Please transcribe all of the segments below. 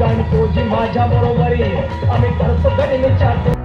जाऊन तोजी माझ्या बरोबरी आम्ही करतो गणित चार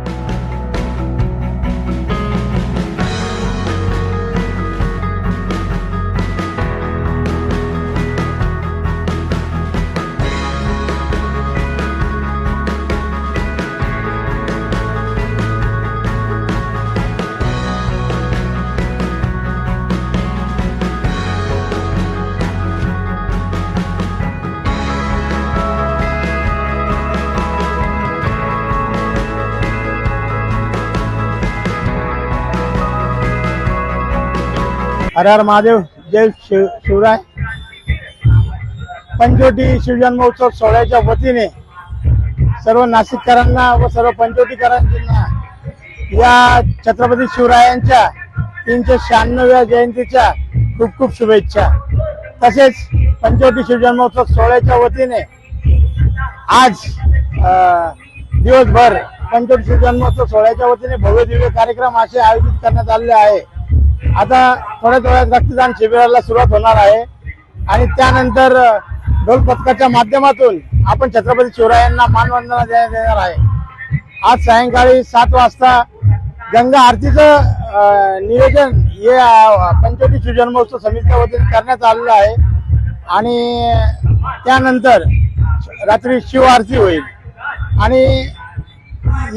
हर हर महादेव जय शिव शिवराय. पंचवटी शिवजन्मोत्सव सोहळ्याच्या वतीने सर्व नाशिककरांना व सर्व पंचवटीकरांना या छत्रपती शिवरायांच्या तीनशे शहाण्णव्या जयंतीच्या खूप खूप शुभेच्छा. तसेच पंचवटी शिवजन्मोत्सव सोहळ्याच्या वतीने आज दिवसभर पंचवटी शिवजन्मोत्सव सोहळ्याच्या वतीने भव्य दिव्य कार्यक्रम असे आयोजित करण्यात आलेले आहे. आता थोड्या थोड्यात रक्तदान शिबिराला सुरुवात होणार आहे. आणि त्यानंतर ढोल पथकाच्या माध्यमातून आपण छत्रपती शिवरायांना मानवंदना देण्यात आहे. आज सायंकाळी सात वाजता गंगा आरतीचं नियोजन हे पंचवटी शिवजन्मोत्सव समितीच्या वतीने करण्यात आलेलं आहे. आणि त्यानंतर रात्री शिव आरती होईल. आणि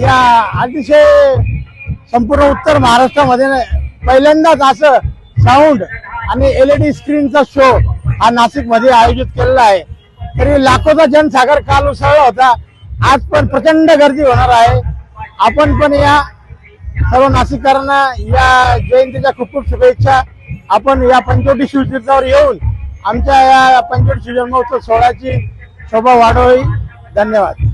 या अतिशय संपूर्ण उत्तर महाराष्ट्रामध्ये पहिल्यांदाच असं साऊंड आणि एलईडी स्क्रीनचा शो हा नाशिकमध्ये आयोजित केलेला आहे. तरी लाखोचा जनसागर काल उसळला होता. आज पण प्रचंड गर्दी होणार आहे. आपण पण या सर्व नाशिककरांना या जयंतीच्या खूप खूप शुभेच्छा. आपण या पंचवटी शिवतीर्थावर येऊन आमच्या या पंचवटी शिवजन्मोत्सव सोहळ्याची शोभा वाढवावी धन्यवाद.